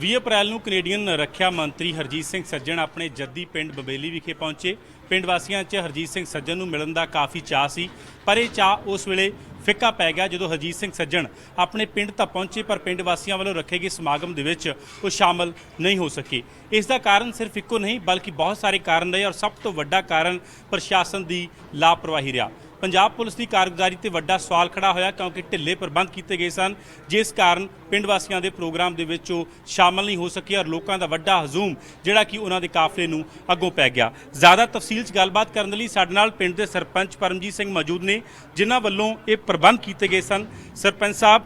20 ਅਪ੍ਰੈਲ ਨੂੰ ਕੈਨੇਡੀਅਨ ਰੱਖਿਆ ਮੰਤਰੀ ਹਰਜੀਤ ਸਿੰਘ ਸੱਜਣ ਆਪਣੇ ਜੱਦੀ ਪਿੰਡ ਬਬੇਲੀ ਵਿਖੇ ਪਹੁੰਚੇ। ਪਿੰਡ ਵਾਸੀਆਂ 'ਚ ਹਰਜੀਤ ਸਿੰਘ ਸੱਜਣ ਨੂੰ ਮਿਲਣ ਦਾ ਕਾਫੀ ਚਾਅ ਸੀ, ਪਰ ਇਹ ਚਾਅ ਉਸ ਵੇਲੇ ਫਿੱਕਾ ਪੈ ਗਿਆ ਜਦੋਂ ਹਰਜੀਤ ਸਿੰਘ ਸੱਜਣ ਆਪਣੇ ਪਿੰਡ ਤਾਂ ਪਹੁੰਚੇ, ਪਰ ਪਿੰਡ ਵਾਸੀਆਂ ਵੱਲੋਂ ਰੱਖੇ ਗਏ ਸਮਾਗਮ ਦੇ ਵਿੱਚ ਉਹ ਸ਼ਾਮਲ ਨਹੀਂ ਹੋ ਸਕੇ। ਇਸ ਦਾ ਕਾਰਨ ਸਿਰਫ ਇੱਕੋ ਨਹੀਂ, ਬਲਕਿ ਬਹੁਤ ਸਾਰੇ ਕਾਰਨ ਰਹੇ ਔਰ ਸਭ ਤੋਂ ਵੱਡਾ ਕਾਰਨ ਪ੍ਰਸ਼ਾਸਨ ਦੀ ਲਾਪਰਵਾਹੀ ਰਿਹਾ। ਪੰਜਾਬ ਪੁਲਿਸ ਦੀ ਕਾਰਗੁਜ਼ਾਰੀ ਤੇ ਵੱਡਾ ਸਵਾਲ ਖੜਾ ਹੋਇਆ ਕਿਉਂਕਿ ਢਿੱਲੇ ਪ੍ਰਬੰਧ ਕੀਤੇ ਗਏ ਸਨ, ਜਿਸ ਕਾਰਨ ਪਿੰਡ ਵਾਸੀਆਂ ਦੇ ਪ੍ਰੋਗਰਾਮ ਦੇ ਵਿੱਚ ਉਹ ਸ਼ਾਮਲ ਨਹੀਂ ਹੋ ਸਕੇ ਔਰ ਲੋਕਾਂ ਦਾ ਵੱਡਾ ਹਜੂਮ ਜਿਹੜਾ ਕਿ ਉਹਨਾਂ ਦੇ ਕਾਫਲੇ ਨੂੰ ਅੱਗੋਂ ਪੈ ਗਿਆ। ਜ਼ਿਆਦਾ ਤਫਸੀਲ 'ਚ ਗੱਲਬਾਤ ਕਰਨ ਲਈ ਸਾਡੇ ਨਾਲ ਪਿੰਡ ਦੇ ਸਰਪੰਚ ਪਰਮਜੀਤ ਸਿੰਘ ਮੌਜੂਦ ਨੇ, ਜਿਨ੍ਹਾਂ ਵੱਲੋਂ ਇਹ ਪ੍ਰਬੰਧ ਕੀਤੇ ਗਏ ਸਨ। ਸਰਪੰਚ ਸਾਹਿਬ,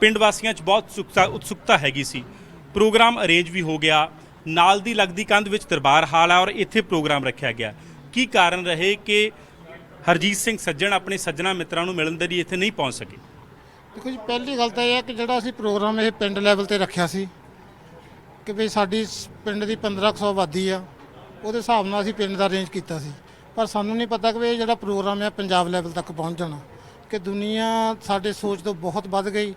ਪਿੰਡ ਵਾਸੀਆਂ 'ਚ ਬਹੁਤ ਉਤਸੁਕਤਾ ਉਤਸੁਕਤਾ ਹੈਗੀ ਸੀ। ਪ੍ਰੋਗਰਾਮ ਅਰੇਂਜ ਵੀ ਹੋ ਗਿਆ, ਨਾਲ ਦੀ ਲੱਗਦੀ ਕੰਧ ਵਿੱਚ ਦਰਬਾਰ ਹਾਲ ਆ ਔਰ ਇੱਥੇ ਪ੍ਰੋਗਰਾਮ ਰੱਖਿਆ ਗਿਆ। ਕੀ ਕਾਰਨ ਰਹੇ ਕਿ ਹਰਜੀਤ ਸਿੰਘ ਸੱਜਣ ਆਪਣੇ ਸੱਜਣਾ ਮਿੱਤਰਾਂ ਨੂੰ ਮਿਲਣ ਦੇ ਲਈ ਇੱਥੇ ਨਹੀਂ ਪਹੁੰਚ ਸਕੇ। ਦੇਖੋ ਜੀ, ਪਹਿਲੀ ਗੱਲ ਤਾਂ ਇਹ ਹੈ ਕਿ ਜਿਹੜਾ ਅਸੀਂ ਪ੍ਰੋਗਰਾਮ ਇਹ ਪਿੰਡ ਲੈਵਲ ਤੇ ਰੱਖਿਆ ਸੀ, ਕਿ ਵੀ ਸਾਡੀ ਸ- ਪਿੰਡ ਦੀ 1500 ਆਬਾਦੀ ਆ, ਉਹਦੇ ਹਿਸਾਬ ਨਾਲ ਅਸੀਂ ਪਿੰਡ ਦਾ ਅਰੇਂਜ ਕੀਤਾ ਸੀ। ਪਰ ਸਾਨੂੰ ਨਹੀਂ ਪਤਾ ਕਿ ਵੀ ਇਹ ਜਿਹੜਾ ਪ੍ਰੋਗਰਾਮ ਹੈ ਪੰਜਾਬ ਲੈਵਲ ਤੱਕ ਪਹੁੰਚ ਜਾਣਾ, ਕਿ ਦੁਨੀਆ ਸਾਡੇ ਸੋਚ ਤੋਂ ਬਹੁਤ ਵੱਧ ਗਈ।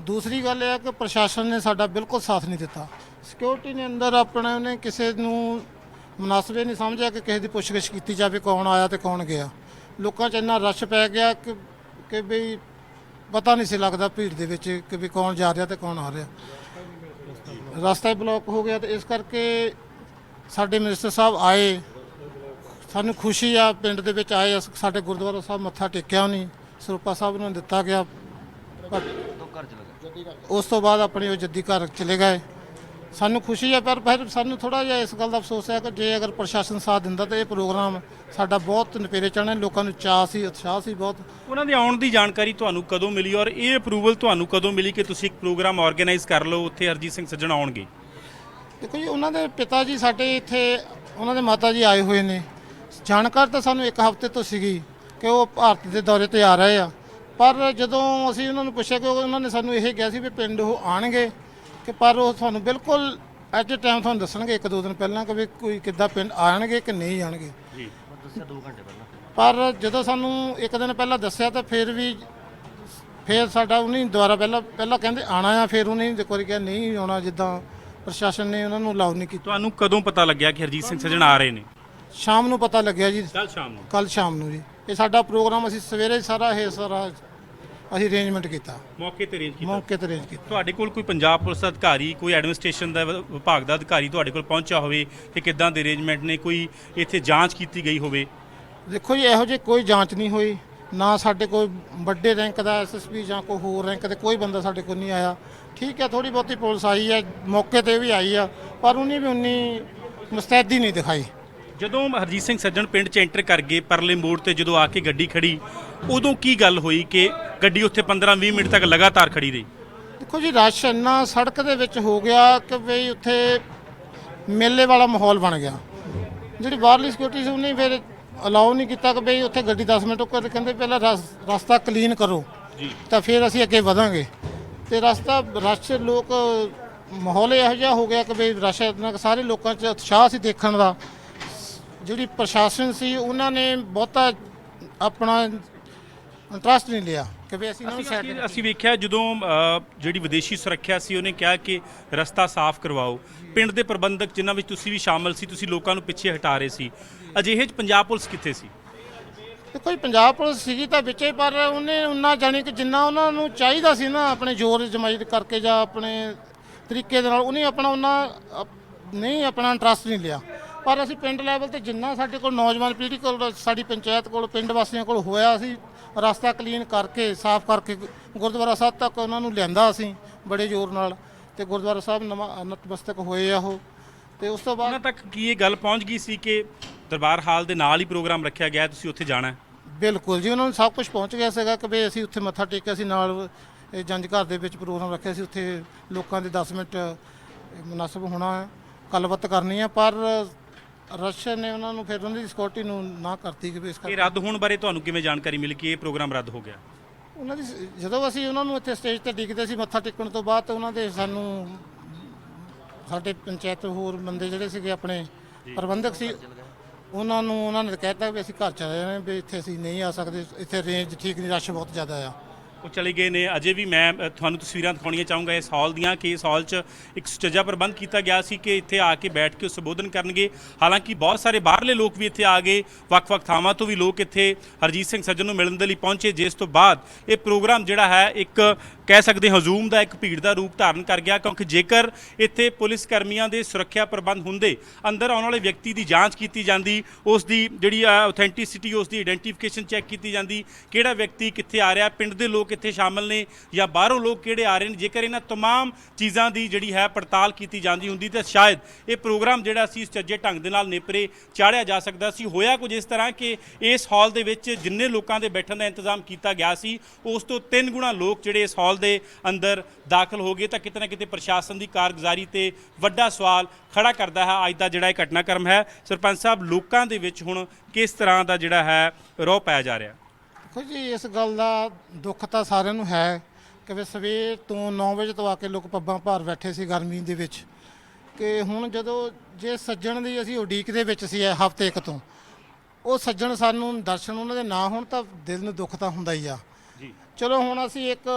ਦੂਸਰੀ ਗੱਲ ਇਹ ਹੈ ਕਿ ਪ੍ਰਸ਼ਾਸਨ ਨੇ ਸਾਡਾ ਬਿਲਕੁਲ ਸਾਥ ਨਹੀਂ ਦਿੱਤਾ। ਸਿਕਿਉਰਿਟੀ ਨੇ ਅੰਦਰ ਆਪਣੇ ਉਹਨੇ ਕਿਸੇ ਨੂੰ ਮੁਨਾਸਬੇ ਨਹੀਂ ਸਮਝਿਆ ਕਿ ਕਿਸੇ ਦੀ ਪੁੱਛਗਿੱਛ ਕੀਤੀ ਜਾਵੇ, ਕੌਣ ਆਇਆ ਤੇ ਕੌਣ ਗਿਆ। ਲੋਕਾਂ 'ਚ ਇੰਨਾ ਰਸ਼ ਪੈ ਗਿਆ ਕਿ ਕਿ ਵੀ ਪਤਾ ਨਹੀਂ ਸੀ ਲੱਗਦਾ ਭੀੜ ਦੇ ਵਿੱਚ ਕਿ ਵੀ ਕੌਣ ਜਾ ਰਿਹਾ ਤੇ ਕੌਣ ਆ ਰਿਹਾ। ਰਸਤਾ ਹੀ ਬਲੌਕ ਹੋ ਗਿਆ ਤੇ ਇਸ ਕਰਕੇ ਸਾਡੇ ਮਿਨਿਸਟਰ ਸਾਹਿਬ ਆਏ। ਸਾਨੂੰ ਖੁਸ਼ੀ ਆ, ਪਿੰਡ ਦੇ ਵਿੱਚ ਆਏ, ਅਸ- ਸਾਡੇ ਗੁਰਦੁਆਰਾ ਸਾਹਿਬ ਮੱਥਾ ਟੇਕਿਆ ਨਹੀਂ ਸਰੂਪਾ ਸਾਹਿਬ ਨੂੰ ਦਿੱਤਾ ਗਿਆ। ਪਰ ਉਸ ਤੋਂ ਬਾਅਦ ਆਪਣੇ ਉਹ ਜੱਦੀ ਘਰ ਚਲੇ ਗਏ। ਸਾਨੂੰ ਖੁਸ਼ੀ ਹੈ ਪਰ ਫਿਰ ਸਾਨੂੰ ਥੋੜਾ ਜਿਹਾ ਇਸ ਗੱਲ ਦਾ ਅਫਸੋਸ ਹੈ ਕਿ ਜੇ ਅਗਰ ਪ੍ਰਸ਼ਾਸਨ ਸਾਥ ਦਿੰਦਾ ਤਾਂ ਇਹ ਪ੍ਰੋਗਰਾਮ ਸਾਡਾ ਬਹੁਤ ਨਪੇਰੇ ਚੜ੍ਹਨੇ ਲੋਕਾਂ ਨੂੰ ਚਾਅ ਸੀ ਉਤਸ਼ਾਹ ਸੀ ਬਹੁਤ। ਉਹਨਾਂ ਦੇ ਆਉਣ ਦੀ ਜਾਣਕਾਰੀ ਤੁਹਾਨੂੰ ਕਦੋਂ ਮਿਲੀ ਔਰ ਇਹ ਅਪਰੂਵਲ ਤੁਹਾਨੂੰ ਕਦੋਂ ਮਿਲੀ ਕਿ ਤੁਸੀਂ ਇੱਕ ਪ੍ਰੋਗਰਾਮ ਆਰਗੇਨਾਈਜ਼ ਕਰ ਲਓ ਉੱਥੇ ਹਰਜੀਤ ਸਿੰਘ ਸੱਜਣ ਆਉਣਗੇ? ਦੇਖੋ ਜੀ ਉਹਨਾਂ ਦੇ ਪਿਤਾ ਜੀ ਸਾਡੇ ਇੱਥੇ ਉਹਨਾਂ ਦੇ ਮਾਤਾ ਜੀ ਆਏ ਹੋਏ ਨੇ। ਜਾਣਕਾਰ ਤਾਂ ਸਾਨੂੰ ਇੱਕ ਹਫ਼ਤੇ ਤੋਂ ਸੀਗੀ ਕਿ ਉਹ ਭਾਰਤ ਦੇ ਦੌਰੇ ਤੇ ਆ ਰਹੇ ਆ। ਪਰ ਜਦੋਂ ਅਸੀਂ ਉਹਨਾਂ ਨੂੰ ਪੁੱਛਿਆ ਕਿ ਉਹ- ਉਹਨਾਂ ਨੇ ਸਾਨੂੰ ਇਹ ਕਿਹਾ ਸੀ ਵੀ ਪਿੰਡ ਉਹ ਆਣਗੇ ਕਿ ਪਰ ਉਹ ਤੁਹਾਨੂੰ ਬਿਲਕੁਲ ਐਟ ਅ ਟਾਈਮ ਤੁਹਾਨੂੰ ਦੱਸਣਗੇ ਇੱਕ ਦੋ ਦਿਨ ਪਹਿਲਾਂ ਕਿ ਵੀ ਕੋਈ ਕਿੱਦਾਂ ਪਿੰਡ ਆਣਗੇ ਕਿ ਨਹੀਂ ਆਣਗੇ। ਜੀ। ਪਰ ਜਦੋਂ ਸਾਨੂੰ ਇੱਕ ਦਿਨ ਪਹਿਲਾਂ ਦੱਸਿਆ ਤਾਂ ਫਿਰ ਵੀ ਫਿਰ ਸਾਡਾ ਉਹਨੇ ਦੁਬਾਰਾ ਪਹਿਲਾਂ ਪਹਿਲਾਂ ਕਹਿੰਦੇ ਆਣਾ ਆ ਫਿਰ ਉਹਨੇ ਇੱਕ ਵਾਰੀ ਕਿਹਾ ਨਹੀਂ ਆਉਣਾ ਜਿੱਦਾਂ ਪ੍ਰਸ਼ਾਸਨ ਨੇ ਉਹਨਾਂ ਨੂੰ ਅਲਾਉ ਨਹੀਂ ਕੀਤਾ। ਤੁਹਾਨੂੰ ਕਦੋਂ ਪਤਾ ਲੱਗਿਆ ਕਿ ਹਰਜੀਤ ਸਿੰਘ ਸੱਜਣ ਆ ਰਹੇ ਨੇ? ਸ਼ਾਮ ਨੂੰ ਪਤਾ ਲੱਗਿਆ ਜੀ। ਕੱਲ ਸ਼ਾਮ ਨੂੰ। ਕੱਲ ਸ਼ਾਮ ਨੂੰ ਜੀ। ਇਹ ਸਾਡਾ ਪ੍ਰੋਗਰਾਮ ਅਸੀਂ ਸਵੇਰੇ ਸਾਰਾ ਇਹ ਸਾਰਾ ਅਸੀਂ ਅਰੇਂਜਮੈਂਟ ਕੀਤਾ। ਮੌਕੇ ਤੇ ਅਰੇਂਜ ਕੀਤਾ। ਮੌਕੇ ਤੇ ਅਰੇਂਜ ਕੀਤਾ। ਤੁਹਾਡੇ ਕੋਲ ਕੋਈ ਪੰਜਾਬ ਪੁਲਿਸ ਦਾ ਅਧਿਕਾਰੀ ਕੋਈ ਐਡਮਿਨਿਸਟ੍ਰੇਸ਼ਨ ਦਾ ਵ- ਵਿਭਾਗ ਦਾ ਅਧਿਕਾਰੀ ਤੁਹਾਡੇ ਕੋਲ ਪਹੁੰਚਿਆ ਹੋਵੇ ਕਿ ਕਿੱਦਾਂ ਦੇ ਅਰੇਂਜਮੈਂਟ ਨੇ ਕੋਈ ਇੱਥੇ ਜਾਂਚ ਕੀਤੀ ਗਈ ਹੋਵੇ? ਦੇਖੋ ਜੀ ਇਹੋ ਜਿਹੀ ਕੋਈ ਜਾਂਚ ਨਹੀਂ ਹੋਈ। ਨਾ ਸਾਡੇ ਕੋਈ ਵੱਡੇ ਰੈਂਕ ਦਾ ਐਸਐਸਪੀ ਜਾਂ ਕੋਈ ਹੋਰ ਰੈਂਕ ਦੇ ਕੋਈ ਬੰਦਾ ਸਾਡੇ ਕੋਲ ਨਹੀਂ ਆਇਆ। ਠੀਕ ਹੈ ਥੋੜੀ ਬਹੁਤੀ ਪੁਲਿਸ ਆਈ ਹੈ ਮੌਕੇ ਤੇ ਵੀ ਆਈ ਆ ਪਰ ਉਹਨੇ ਵੀ ਉਨੀ ਮੁਸਤੈਦੀ ਨਹੀਂ ਦਿਖਾਈ। ਜਦੋਂ ਹਰਜੀਤ ਸਿੰਘ ਸੱਜਣ ਪਿੰਡ 'ਚ ਐਂਟਰ ਕਰ ਗਏ ਪਰਲੇ ਮੋੜ ਤੇ ਜਦੋਂ ਆ ਕੇ ਗੱਡੀ ਖੜੀ ਉਦੋਂ ਕੀ ਗੱਲ ਹੋਈ ਕਿ ਗੱਡੀ ਉੱਥੇ 15-20 ਮਿੰਟ ਤੱਕ ਲਗਾਤਾਰ ਖੜੀ ਰਹੀ? ਦੇਖੋ ਜੀ ਰਸ਼ ਇੰਨਾ ਸੜਕ ਦੇ ਵਿੱਚ ਹੋ ਗਿਆ ਕਿ ਬਈ ਉੱਥੇ ਮੇਲੇ ਵਾਲਾ ਮਾਹੌਲ ਬਣ ਗਿਆ। ਜਿਹੜੀ ਬਾਹਰਲੀ ਸਿਕਿਉਰਿਟੀ ਸੀ ਉਹਨੇ ਫਿਰ ਅਲਾਉ ਨਹੀਂ ਕੀਤਾ ਕਿ ਬਈ ਉੱਥੇ ਗੱਡੀ 10 ਮਿੰਟ ਉੱਪਰ ਕਹਿੰਦੇ ਪਹਿਲਾਂ ਰਸ- ਰਸਤਾ ਕਲੀਨ ਕਰੋ। ਜੀ। ਤਾਂ ਫਿਰ ਅਸੀਂ ਅੱਗੇ ਵਧਾਂਗੇ। ਤੇ ਰਸਤਾ ਰਸ਼ ਲੋਕ ਮਾਹੌਲ ਇਹੋ ਜਿਹਾ ਹੋ ਗਿਆ ਕਿ ਬਈ ਰਸ਼ ਸਾਰੇ ਲੋਕਾਂ 'ਚ ਉਤਸ਼ਾਹ ਸੀ ਦੇਖਣ ਦਾ। ਜਿਹੜੀ ਪ੍ਰਸ਼ਾਸਨ ਸੀ ਉਹਨਾਂ ਨੇ ਬਹੁਤਾ ਆਪਣਾ ਇੰਟਰਸਟ ਨਹੀਂ ਲਿਆ ਕਿ ਵੀ ਅਸੀਂ ਨੂੰ ਅਸੀਂ- ਸਾਈਡ ਅਸੀਂ ਅਸੀਂ ਵੇਖਿਆ ਜਦੋਂ ਅ, ਜਿਹੜੀ ਵਿਦੇਸ਼ੀ ਸੁਰੱਖਿਆ ਸੀ ਉਹਨੇ ਕਿਹਾ ਕਿ ਰਸਤਾ ਸਾਫ਼ ਕਰਵਾਓ। ਪਿੰਡ ਦੇ ਪ੍ਰਬੰਧਕ ਜਿਨ੍ਹਾਂ ਵਿੱਚ ਤੁਸੀਂ ਵੀ ਸ਼ਾਮਲ ਸੀ ਤੁਸੀਂ ਲੋਕਾਂ ਨੂੰ ਪਿੱਛੇ ਹਟਾ ਰਹੇ ਸੀ। ਅਜਿਹੇ 'ਚ ਪੰਜਾਬ ਪੁਲਿਸ ਕਿੱਥੇ ਸੀ? ਦੇਖੋ ਜੀ ਪੰਜਾਬ ਪੁਲਿਸ ਸੀਗੀ ਤਾਂ ਵਿੱਚੇ ਪਰ ਉਹਨੇ ਉਹਨਾਂ ਜਾਣੀ ਕਿ ਜਿੰਨਾ ਉਹਨਾਂ ਨੂੰ ਚਾਹੀਦਾ ਸੀ ਨਾ ਆਪਣੇ ਜ਼ੋਰ ਜਮਾਇਤ ਕਰਕੇ ਜਾਂ ਆਪਣੇ ਤਰੀਕੇ ਦੇ ਨਾਲ ਉਹਨੇ ਆਪਣਾ ਉਹਨਾਂ ਅਪ- ਨਹੀਂ ਆਪਣਾ ਇੰਟਰਸਟ ਨਹੀਂ ਲਿਆ। ਪਰ ਅਸੀਂ ਪਿੰਡ ਲੈਵਲ ਤੇ ਜਿੰਨਾ ਸਾਡੇ ਕੋਲ ਨੌਜਵਾਨ ਪੀੜ੍ਹੀ ਕੋਲ ਸਾਡੀ ਪੰਚਾਇਤ ਕੋਲ ਪਿੰਡ ਵਾਸੀਆਂ ਕੋਲ ਹੋਇਆ ਅਸੀਂ ਰਸਤਾ ਕਲੀਨ ਕਰਕੇ ਸਾਫ਼ ਕਰਕੇ ਗੁਰਦੁਆਰਾ ਸਾਹਿਬ ਤੱਕ ਉਹਨਾਂ ਨੂੰ ਲਿਆਂਦਾ ਅਸੀਂ ਬੜੇ ਜ਼ੋਰ ਨਾਲ ਤੇ ਗੁਰਦੁਆਰਾ ਸਾਹਿਬ ਨਵਾਂ ਨਤਮਸਤਕ ਹੋਏ ਆ ਉਹ। ਤੇ ਉਸ ਤੋਂ ਬਾਅਦ ਉਹਨਾਂ ਤੱਕ ਕੀ ਇਹ ਗੱਲ ਪਹੁੰਚ ਗਈ ਸੀ ਕਿ ਦਰਬਾਰ ਹਾਲ ਦੇ ਨਾਲ ਹੀ ਪ੍ਰੋਗਰਾਮ ਰੱਖਿਆ ਗਿਆ ਹੈ, ਤੁਸੀਂ ਉੱਥੇ ਜਾਣਾ ਹੈ? ਬਿਲਕੁਲ ਜੀ ਉਹਨਾਂ ਨੂੰ ਸਭ ਕੁਝ ਪਹੁੰਚ ਗਿਆ ਸੀਗਾ ਕਿ ਵੀ ਅਸੀਂ ਉੱਥੇ ਮੱਥਾ ਟੇਕਿਆ ਸੀ ਨਾਲ ਇਹ ਜੰਜ ਘਰ ਦੇ ਵਿੱਚ ਪ੍ਰੋਗਰਾਮ ਰੱਖਿਆ ਸੀ ਉੱਥੇ ਲੋਕਾਂ ਦੇ 10 ਮਿੰਟ ਮੁਨਾਸਬ ਹੋਣਾ ਹੈ, ਗੱਲਬਾਤ ਕਰਨੀ ਹੈ ਪਰ ਰਸ਼ ਨੇ ਉਹਨਾਂ ਨੂੰ ਫਿਰ ਉਹਨਾਂ ਦੀ ਸਿਕਿਉਰਿਟੀ ਨੂੰ ਨਾ ਕਰਤੀ ਕਿ ਵੀ ਇਸ ਇਹ ਕਰਕੇ ਰੱਦ ਹੋਣ ਬਾਰੇ ਤੁਹਾਨੂੰ ਕਿਵੇਂ ਜਾਣਕਾਰੀ ਮਿਲੀ ਕਿ ਇਹ ਪ੍ਰੋਗਰਾਮ ਰੱਦ ਹੋ ਗਿਆ? ਉਹਨਾਂ ਦੀ ਜਦੋਂ ਅਸੀਂ ਉਹਨਾਂ ਨੂੰ ਇੱਥੇ ਸਟੇਜ ਤੇ ਡਿੱਗਦੇ ਸੀ ਮੱਥਾ ਟੇਕਣ ਤੋਂ ਬਾਅਦ ਤੇ ਉਹਨਾਂ ਦੇ ਸਾਨੂੰ ਸਾਡੇ ਪੰਚਾਇਤ ਹੋਰ ਬੰਦੇ ਜਿਹੜੇ ਸੀਗੇ ਆਪਣੇ ਪ੍ਰਬੰਧਕ ਸੀ ਉਹਨਾਂ ਨੂੰ ਉਹਨਾਂ ਨੇ ਕਹਿਤਾ ਵੀ ਅਸੀਂ ਘਰ ਚਲੇ ਜਾਣਾ ਵੀ ਇੱਥੇ ਅਸੀਂ ਨਹੀਂ ਆ ਸਕਦੇ ਇੱਥੇ ਰੇਂਜ ਠੀਕ ਨਹੀਂ ਰਸ਼ ਬਹੁਤ ਜ਼ਿਆਦਾ ਆ। ਉਹ ਚਲੇ ਗਏ ਨੇ। ਅਜੇ ਵੀ ਮੈਂ ਅ, ਤੁਹਾਨੂੰ ਤਸਵੀਰਾਂ ਦਿਖਾਉਣੀਆਂ ਚਾਹੂੰਗਾ ਇਸ ਹਾਲ ਦੀਆਂ ਕਿ ਇਸ ਹਾਲ 'ਚ ਇੱਕ ਸੁਚੱਜਾ ਪ੍ਰਬੰਧ ਕੀਤਾ ਗਿਆ ਸੀ ਕਿ ਇੱਥੇ ਆ ਕੇ ਬੈਠ ਕੇ ਉਹ ਸੰਬੋਧਨ ਕਰਨਗੇ। ਹਾਲਾਂਕਿ ਬਹੁਤ ਸਾਰੇ ਬਾਹਰਲੇ ਲੋਕ ਵੀ ਇੱਥੇ ਆ ਗਏ। ਵੱਖ-ਵੱਖ ਥਾਵਾਂ ਤੋਂ ਵੀ ਲੋਕ ਇੱਥੇ ਹਰਜੀਤ ਸਿੰਘ ਸੱਜਣ ਨੂੰ ਮਿਲਣ ਦੇ ਲਈ ਪਹੁੰਚੇ। ਜਿਸ ਤੋਂ ਬਾਅਦ ਇਹ ਪ੍ਰੋਗਰਾਮ ਜਿਹੜਾ ਹੈ ਇੱਕ ਕਹਿ ਸਕਦੇ ਹਾਂ ਹਜੂਮ ਦਾ ਇੱਕ ਭੀੜ ਦਾ ਰੂਪ ਧਾਰਨ ਕਰ ਗਿਆ। ਕਿਉਂਕਿ ਜੇਕਰ ਇੱਥੇ ਪੁਲਿਸ ਕਰਮੀਆਂ ਦੇ ਸੁਰੱਖਿਆ ਪ੍ਰਬੰਧ ਹੁੰਦੇ ਅੰਦਰ ਆਉਣ ਵਾਲੇ ਵਿਅਕਤੀ ਦੀ ਜਾਂਚ ਕੀਤੀ ਜਾਂਦੀ ਉਸ ਦੀ ਜਿਹੜੀ ਆਥੈਂਟਿਸਿਟੀ ਉਸ ਦੀ ਆਇਡੈਂਟੀਫਿਕੇਸ਼ਨ ਚੈੱਕ ਕੀਤੀ ਜਾਂਦੀ ਕਿਹੜਾ ਵਿਅਕਤੀ ਕਿੱਥੇ ਆ ਰਿਹਾ ਪਿੰਡ ਦੇ ਲੋਕ ਇੱਥੇ ਸ਼ਾਮਲ ਨੇ ਜਾਂ ਬਾਹਰੋਂ ਲੋਕ ਕਿਹੜੇ ਆ ਰਹੇ ਨੇ ਜੇਕਰ ਇਹਨਾਂ तमाम ਚੀਜ਼ਾਂ ਦੀ ਜਿਹੜੀ ਹੈ ਪੜਤਾਲ ਕੀਤੀ ਜਾਂਦੀ ਹੁੰਦੀ ਤਾਂ ਸ਼ਾਇਦ ਇਹ ਪ੍ਰੋਗਰਾਮ ਜਿਹੜਾ ਸੀ ਸੁਚੱਜੇ ਢੰਗ ਦੇ ਨਾਲ ਨੇਪਰੇ ਚਾੜਿਆ ਜਾ ਸਕਦਾ ਸੀ ਹੋਇਆ ਕੁਝ ਇਸ ਤਰ੍ਹਾਂ ਕਿ ਇਸ ਹਾਲ ਦੇ ਵਿੱਚ ਜਿੰਨੇ ਲੋਕਾਂ ਦੇ ਬੈਠਣ ਦਾ ਇੰਤਜ਼ਾਮ ਕੀਤਾ ਗਿਆ ਸੀ ਉਸ ਤੋਂ ਤਿੰਨ ਗੁਣਾ ਲੋਕ ਜਿਹੜੇ ਇਸ ਹਾਲ ਦੇ ਅੰਦਰ ਦਾਖਲ ਹੋ ਗਏ ਤਾਂ ਕਿਤੇ ਨਾ ਕਿਤੇ ਪ੍ਰਸ਼ਾਸਨ ਦੀ ਕਾਰਗੁਜ਼ਾਰੀ ਤੇ ਵੱਡਾ ਸਵਾਲ ਖੜਾ ਕਰਦਾ ਹੈ ਅੱਜ ਦਾ ਜਿਹੜਾ ਇਹ ਘਟਨਾਕ੍ਰਮ ਹੈ ਸਰਪੰਚ ਸਾਹਿਬ ਲੋਕਾਂ ਦੇ ਵਿੱਚ ਹੁਣ ਕਿਸ ਤਰ੍ਹਾਂ ਦਾ ਜਿਹੜਾ ਹੈ ਰੋਹ ਪਾਇਆ ਜਾ ਰਿਹਾ ਦੇਖੋ ਜੀ ਇਸ ਗੱਲ ਦਾ ਦੁੱਖ ਤਾਂ ਸਾਰਿਆਂ ਨੂੰ ਹੈ ਕਿ ਵੀ ਸਵੇਰ ਤੋਂ 9 ਵਜੇ ਤੋਂ ਆ ਕੇ ਲੋਕ ਪੱਬਾਂ ਭਾਰ ਬੈਠੇ ਸੀ ਗਰਮੀ ਦੇ ਵਿੱਚ ਕਿ ਹੁਣ ਜਦੋਂ ਜੇ ਸੱਜਣ ਦੀ ਅਸੀਂ ਉਡੀਕ ਦੇ ਵਿੱਚ ਸੀ ਹਫ਼ਤੇ ਇੱਕ ਤੋਂ ਉਹ ਸੱਜਣ ਸਾਨੂੰ ਦਰਸ਼ਨ ਉਹਨਾਂ ਦੇ ਨਾ ਹੋਣ ਤਾਂ ਦਿਲ ਨੂੰ ਦੁੱਖ ਤਾਂ ਹੁੰਦਾ ਹੀ ਆ। ਜੀ। ਚਲੋ ਹੁਣ ਅਸੀਂ ਇੱਕ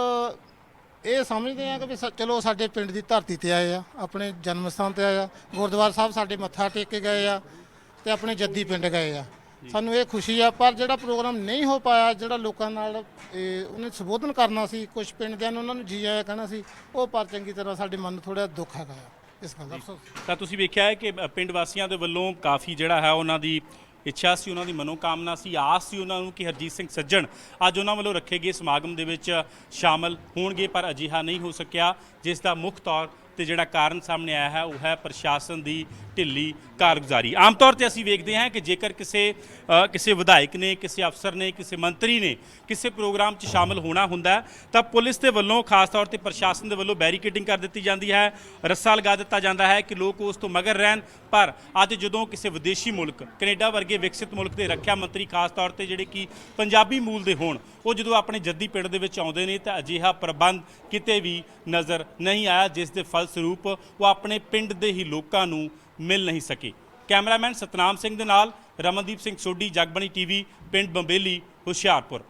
ਇਹ ਸਮਝਦੇ ਆ ਕਿ ਵੀ ਸ- ਚਲੋ ਸਾਡੇ ਪਿੰਡ ਦੀ ਧਰਤੀ ਤੇ ਆਏ ਆ ਆਪਣੇ ਜਨਮ ਸਥਾਨ ਤੇ ਆਏ ਆ ਗੁਰਦੁਆਰਾ ਸਾਹਿਬ ਸਾਡੇ ਮੱਥਾ ਟੇਕ ਕੇ ਗਏ ਆ ਤੇ ਆਪਣੇ ਜੱਦੀ ਪਿੰਡ ਗਏ ਆ। ਸਾਨੂੰ ਇਹ ਖੁਸ਼ੀ ਆ ਪਰ ਜਿਹੜਾ ਪ੍ਰੋਗਰਾਮ ਨਹੀਂ ਹੋ ਪਾਇਆ ਜਿਹੜਾ ਲੋਕਾਂ ਨਾਲ ਇਹ ਉਹਨੇ ਸੰਬੋਧਨ ਕਰਨਾ ਸੀ ਕੁਝ ਪਿੰਡ ਦਿਆਂ ਨੂੰ ਉਹਨਾਂ ਨੂੰ ਜੀ ਆਇਆ ਕਹਿਣਾ ਸੀ ਉਹ ਪਰ ਚੰਗੀ ਤਰ੍ਹਾਂ ਸਾਡੇ ਮਨ ਨੂੰ ਥੋੜਾ ਦੁੱਖ ਹੈਗਾ ਆ ਇਸ ਗੱਲ ਦਾ। ਅਫਸੋਸ ਤਾਂ ਤੁਸੀਂ ਵੇਖਿਆ ਹੈ ਕਿ ਅ, ਪਿੰਡ ਵਾਸੀਆਂ ਦੇ ਵੱਲੋਂ ਕਾਫੀ ਜਿਹੜਾ ਹੈ ਉਹਨਾਂ ਦੀ ਇੱਛਾ ਸੀ ਉਹਨਾਂ ਦੀ ਮਨੋਕਾਮਨਾ ਸੀ ਆਸ ਸੀ ਉਹਨਾਂ ਨੂੰ ਕਿ ਹਰਜੀਤ ਸਿੰਘ ਸੱਜਣ ਅੱਜ ਉਹਨਾਂ ਵੱਲੋਂ ਰੱਖੇ ਗਏ ਸਮਾਗਮ ਦੇ ਵਿੱਚ ਸ਼ਾਮਲ ਹੋਣਗੇ ਪਰ ਅਜਿਹਾ ਨਹੀਂ ਹੋ ਸਕਿਆ ਜਿਸ ਦਾ ਮੁੱਖ ਤੌਰ ਤੇ ਜਿਹੜਾ ਕਾਰਨ ਸਾਹਮਣੇ ਆਇਆ ਹੈ, ਉਹ ਹੈ ਪ੍ਰਸ਼ਾਸਨ ਦੀ ਢਿੱਲੀ ਕਾਰਗੁਜ਼ਾਰੀ। ਆਮ ਤੌਰ ਤੇ ਅਸੀਂ ਵੇਖਦੇ ਹਾਂ ਕਿ ਜੇਕਰ ਕਿਸੇ ਕਿਸੇ ਵਿਧਾਇਕ ਨੇ, ਕਿਸੇ ਅਫਸਰ ਨੇ, ਕਿਸੇ ਮੰਤਰੀ ਨੇ ਕਿਸੇ ਪ੍ਰੋਗਰਾਮ 'ਚ ਸ਼ਾਮਲ ਹੋਣਾ ਹੁੰਦਾ ਤਾਂ ਪੁਲਿਸ ਦੇ ਵੱਲੋਂ, ਖਾਸ ਤੌਰ ਤੇ ਪ੍ਰਸ਼ਾਸਨ ਦੇ ਵੱਲੋਂ ਬੈਰੀਕੇਡਿੰਗ ਕਰ ਦਿੱਤੀ ਜਾਂਦੀ ਹੈ, ਰੱਸਾ ਲਗਾ ਦਿੱਤਾ ਜਾਂਦਾ ਹੈ ਕਿ ਲੋਕ ਉਸ ਤੋਂ ਮਗਰ ਰਹਿਣ। ਪਰ ਅੱਜ ਜਦੋਂ ਕਿਸੇ ਵਿਦੇਸ਼ੀ ਮੁਲਕ, ਕੈਨੇਡਾ ਵਰਗੇ ਵਿਕਸਿਤ ਮੁਲਕ ਦੇ ਰੱਖਿਆ ਮੰਤਰੀ, ਖਾਸ ਤੌਰ ਤੇ ਜਿਹੜੇ ਕਿ ਪੰਜਾਬੀ ਮੂਲ ਦੇ ਹੋਣ, ਉਹ ਜਦੋਂ ਆਪਣੇ ਜੱਦੀ ਪਿੰਡ ਦੇ ਵਿੱਚ ਆਉਂਦੇ ਨੇ, ਤਾਂ ਅਜਿਹਾ ਪ੍ਰਬੰਧ ਕਿਤੇ ਵੀ ਨਜ਼ਰ ਨਹੀਂ ਆਇਆ, ਜਿਸ ਦੇ ਫਲ ਸਰੂਪ ਉਹ ਆਪਣੇ ਪਿੰਡ ਦੇ ਹੀ ਲੋਕਾਂ ਨੂੰ ਮਿਲ ਨਹੀਂ ਸਕੇ। ਕੈਮਰਾਮੈਨ ਸਤਨਾਮ ਸਿੰਘ ਦੇ ਨਾਲ ਰਮਨਦੀਪ ਸਿੰਘ ਸੋਢੀ, ਜਗਬਣੀ ਟੀਵੀ, ਪਿੰਡ ਬੰਬੇਲੀ, ਹੁਸ਼ਿਆਰਪੁਰ।